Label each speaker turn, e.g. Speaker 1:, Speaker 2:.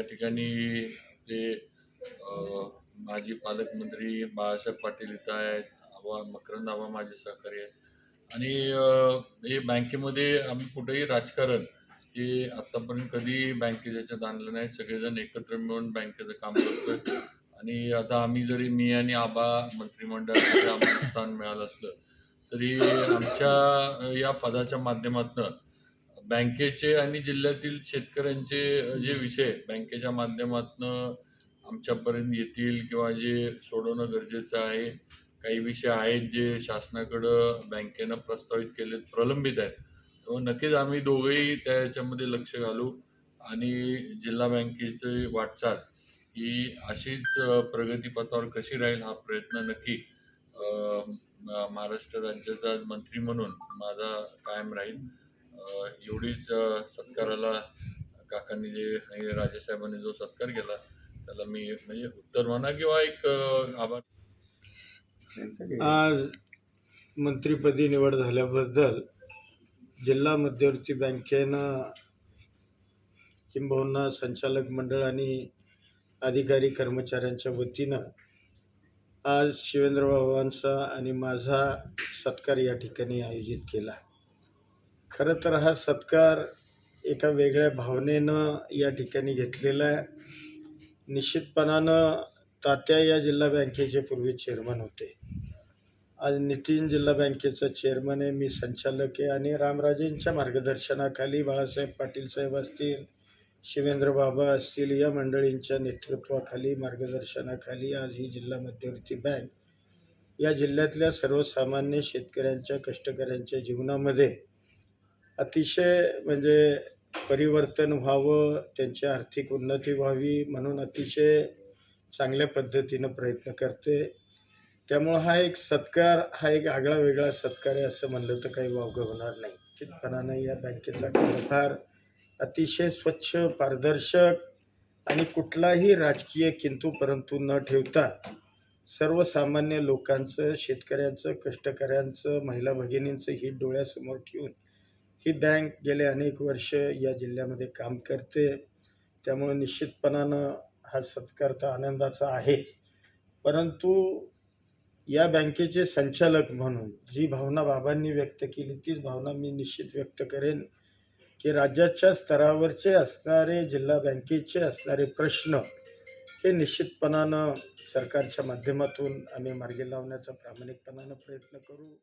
Speaker 1: या ठिकाणी ते माजी पालकमंत्री बाळासाहेब पाटील इथं आहेत आबा मकरंद आबा माझे सहकारी आहेत. आणि हे बँकेमध्ये आम्ही कुठेही राजकारण हे आत्तापर्यंत कधी बँकेच्या ह्याच्यात आणलं नाही. सगळेजण एकत्र मिळून बँकेचं काम करतोय. आणि आता आम्ही जरी मी आणि आबा मंत्रिमंडळामध्ये आम्हाला स्थान मिळालं असलं तरी आमच्या या पदाच्या माध्यमातून बँकेचे आणि जिल्ह्यातील शेतकऱ्यांचे जे विषय बँकेच्या माध्यमातून आमच्यापर्यंत येतील किंवा जे सोडवणं गरजेचं आहे काही विषय आहेत जे शासनाकडं बँकेनं प्रस्तावित केलेत प्रलंबित आहेत. नक्कीच आम्ही दोघेही त्याच्यामध्ये लक्ष घालू आणि जिल्हा बँकेची वाटचाल ही अशीच प्रगतीपथावर कशी राहील हा प्रयत्न नक्की महाराष्ट्र राज्याचा मंत्री म्हणून माझा कायम राहील. एवढीच सत्काराला काकांनी जे आणि राजेसाहेबांनी जो सत्कार केला त्याला मी म्हणजे उत्तर म्हणा किंवा एक आभार.
Speaker 2: आज मंत्रिपदी निवड झाल्याबद्दल जिल्हा मध्यवर्ती बँकेनं किंबहुना संचालक मंडळ आणि अधिकारी कर्मचाऱ्यांच्या वतीनं आज शिवेंद्र बाबांचा आणि माझा सत्कार या ठिकाणी आयोजित केला. खरं तर हा सत्कार एका वेगळ्या भावनेनं या ठिकाणी घेतलेला आहे. निश्चितपणानं तात्या या जिल्हा बँकेचे पूर्वी चेअरमन होते. आज नितीन जिल्हा बँकेचा चेअरमन आहे मी संचालक आहे आणि रामराजेंच्या मार्गदर्शनाखाली बाळासाहेब पाटील साहेब असतील शिवेंद्र बाबा असतील या मंडळींच्या नेतृत्वाखाली मार्गदर्शनाखाली आज ही जिल्हा मध्यवर्ती बँक या जिल्ह्यातल्या सर्वसामान्य शेतकऱ्यांच्या कष्टकऱ्यांच्या जीवनामध्ये अतिशय म्हणजे परिवर्तन व्हावं त्यांची आर्थिक उन्नती व्हावी म्हणून अतिशय चांगल्या पद्धतीनं प्रयत्न करते. त्यामुळं हा एक सत्कार हा एक आगळा वेगळा सत्कार आहे असं म्हणलं तर काही वावगं होणार नाही. निश्चितपणानं या बँकेचा कारभार अतिशय स्वच्छ पारदर्शक आणि कुठलाही राजकीय किंतू परंतु न ठेवता सर्वसामान्य लोकांचं शेतकऱ्यांचं कष्टकऱ्यांचं महिला भगिनींचं हित डोळ्यासमोर ठेवून ही बँक गेले अनेक वर्ष या जिल्ह्यामध्ये काम करते. त्यामुळे निश्चितपणानं हा सत्कार तर आनंदाचा आहेच परंतु या बँकेचे संचालक म्हणून जी भावना बाबांनी व्यक्त केली तीच भावना मी निश्चित व्यक्त करेन की राज्याच्या स्तरावरचे असणारे जिल्हा बँकेचे असणारे प्रश्न हे निश्चितपणानं सरकारच्या माध्यमातून आम्ही मार्गी लावण्याचा प्रामाणिकपणानं प्रयत्न करू.